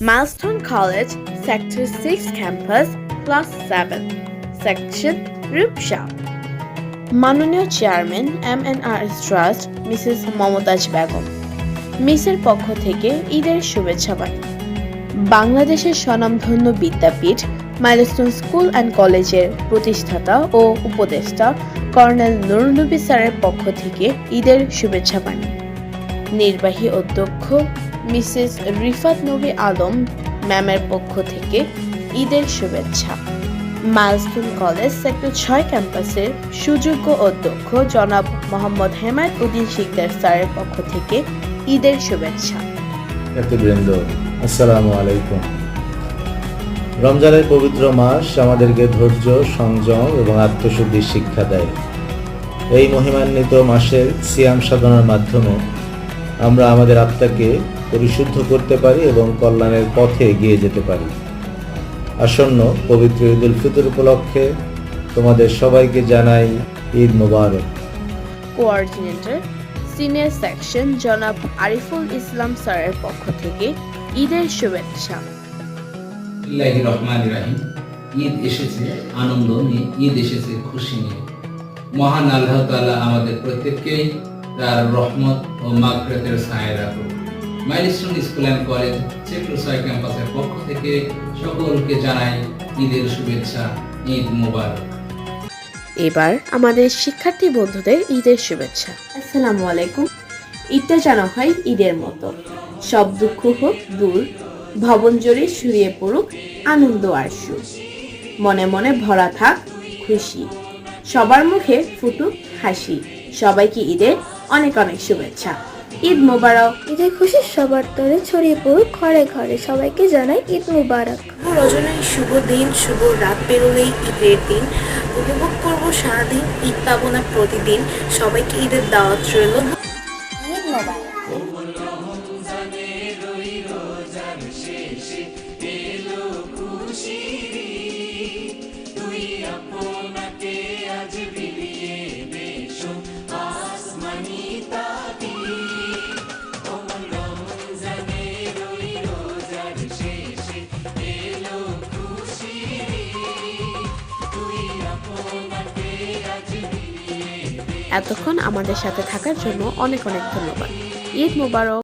Milestone College, Sector 6 Campus, Class 7, Section Rupsa মাননীয় chairman N R S trust Begum মিসের পক্ষ থেকে ঈদের শুভেচ্ছা বাণী। বাংলাদেশের স্বনামধন্য বিদ্যাপীঠ মাইলস্টোন স্কুল অ্যান্ড কলেজের প্রতিষ্ঠাতা ও উপদেষ্টা কর্নেল নুরনবী স্যারের পক্ষ থেকে ঈদের শুভেচ্ছা বাণী। নির্বাহী অধ্যক্ষ মিসেস রিফাত নবী আলম ম্যামের পক্ষ থেকে ঈদের শুভেচ্ছা। মাইলস্টোন কলেজ সেক্টর ছয় ক্যাম্পাসের সুযোগ্য অধ্যক্ষ জনাব মোহাম্মদ হেমায়ত উদ্দিন শিকদার স্যারের পক্ষ থেকে ঈদের শুভেচ্ছা। আসসালামু আলাইকুম। রমজানের পবিত্র মাস আমাদেরকে ধৈর্য, সংযম এবং আত্মশুদ্ধির শিক্ষা দেয়। এই মহিমান্বিত মাসের সিয়াম সাধনার মাধ্যমে আমরা আমাদের আত্মাকে পরিশুদ্ধ করতে পারি এবং কল্যাণের পথে এগিয়ে যেতে পারি। আসন্ন পবিত্র ঈদ উল ফিতর উপলক্ষে তোমাদের সবাইকে জানাই ঈদ মোবারক। কোঅর্ডিনেটর সিনিয়র সেকশন জনাব আরিফুল ইসলাম স্যারের পক্ষ থেকে ঈদের শুভেচ্ছা। ইল্লাহি রহমান রাহিম। ঈদ এসেছে আনন্দ নিয়ে ঈদ এসেছে খুশি নিয়ে। মহান আল্লাহ তাআলা আমাদের প্রত্যেককেই তার রহমত ও মাগফিরাতের ছায়া রাখুন Milestone school and college sector ছয় ক্যাম্পাসের পক্ষ থেকে সকলকে জানাই ঈদের শুভেচ্ছা ঈদ মোবারক। এবার আমাদের শিক্ষার্থী বন্ধুদের ঈদের শুভেচ্ছা। আসসালামু আলাইকুম। ঈদটা যেন হয় ঈদের মতো। সব দুঃখ হোক দূর ভবন জোরে সুরিয়ে পড়ুক আনন্দ আর সুখ। মনে মনে ভরা থাক খুশি। সবার মুখে ফুটুক হাসি। সবাইকে ঈদের অনেক অনেক শুভেচ্ছা। ঈদ মোবারক। ঈদের খুশি সবার তরে ছড়িয়ে পড়ুক ঘরে ঘরে। সবাইকে জানাই ঈদ মোবারক। রজনীর শুভ দিন শুভ রাত বেরোলেই ঈদের দিন। উপভোগ করব সারাদিন ঈদ পাবো না প্রতিদিন। সবাইকে ঈদের দাওয়াত রইল। ঈদ মোবারক। এতক্ষণ আমাদের সাথে থাকার জন্য অনেক অনেক ধন্যবাদ। ঈদ মোবারক।